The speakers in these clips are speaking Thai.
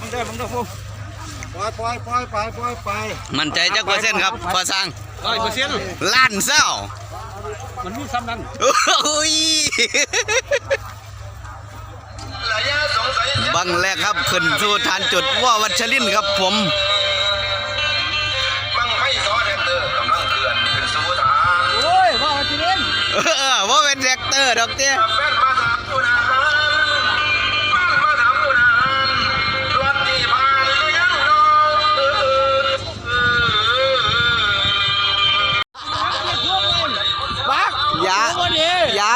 มึงได้มึงได้ฟุ้งปล่อยปล่อยปล่อยไปปล่อยไปมั่นใจจักเปอร์เซ็นต์ครับพอสร้างร้อยเปอร์เซ็นต์ล้านเศร้ามันมีซ้ำนั้นโอ้ยบังแรกครับขึ้นสู่ฐานจุดว่าวัชรินครับผมบังไฟซอแดนเตอร์กำลังเคลื่อนขึ้นสู่ฐานโอ้ยว่าจีเล่นเออว่าเป็นแรกเตอร์ดอกเตี้ย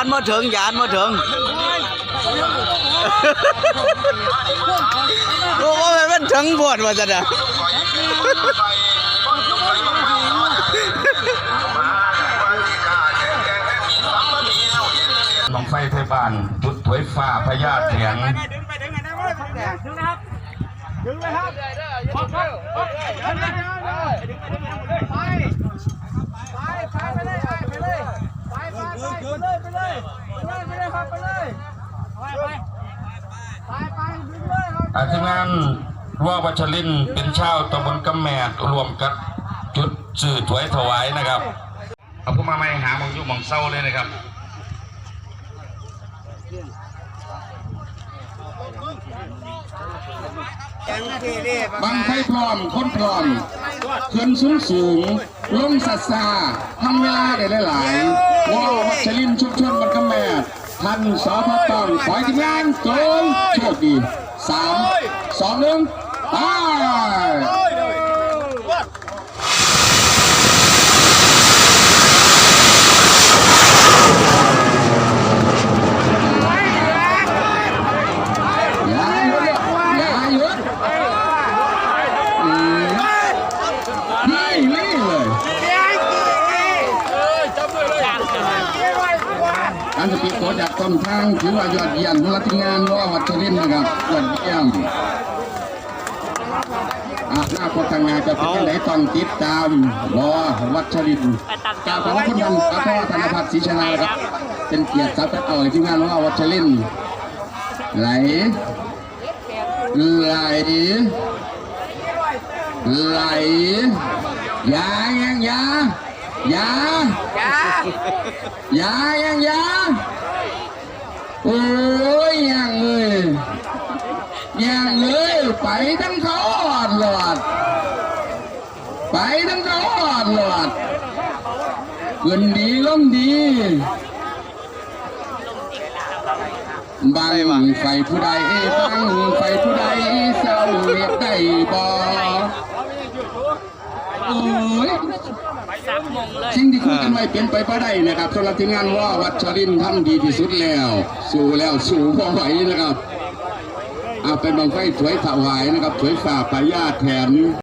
านมาถึงยานมาถึงโอ้ว่ามันถึงบวชมาจะนะบังไฟไทยบ้านจุดถวยฟ้าพญาเถียงดึงไปดึงไปได้ไหมดึงนะครับดึงเลยครับดึงเลยไปไปไปไปเลยไปเลยไปไปไปเลยไป เลยไปเลยครับไปเลยไปไปไปดึงเลยครับอาทีมงานว่าวัชรินเป็นชาวตำบลกำแมดรวมกับจุดสื่อถวยถวายนะครับเอาผู้มาไม่หามองยู่มองเศร้าเลยนะครับบังไฟพร้อมคนพร้อมขึ้นสูงสูงลงสัสซาทำเวลาได้หลายๆว่าวัชรินทร์ชุมชนบันกำแมด ท่านสพต้องขอให้ทีมงานจงโชคดีสามสองหนึ่งไป อย่าหยุดอย่าหยุดอืมนี่นี่เลยการสปีดโตจากต้นทางถือว่ายอดเยี่ยมรับทีมงานว่าวัชรินนะครับยอดเยี่ยมอะหน้าโฆษณานจะเป็นยังไงต้องติดตามรอวัชรินทร์กล่าวขอบคุณท่านพระพ่อธนพัฒน์ศรีชนะครับ เป็นเกียรติทรัพย์เอาทีมงานว่าวัชรินไหลไหลไหลยายังยา ยายายังยาโอ้ยยังเลยยังเลยไปทั้งเขาอดหลอด ไปทั้งเขาอดหลอดเงินดีล้มดีบังไฟผู้ใดบังไฟผู้ สิ่งที่คุยกันไว้เป็นไปบ่ได้นะครับสำหรับทีมงานว่าวัชรินทำดีที่สุดแล้ว สู้แล้วสู้พอไหวนะครับเอาเป็นบางไฟสวยถวายนะครับสวยฝ่าปายาแทน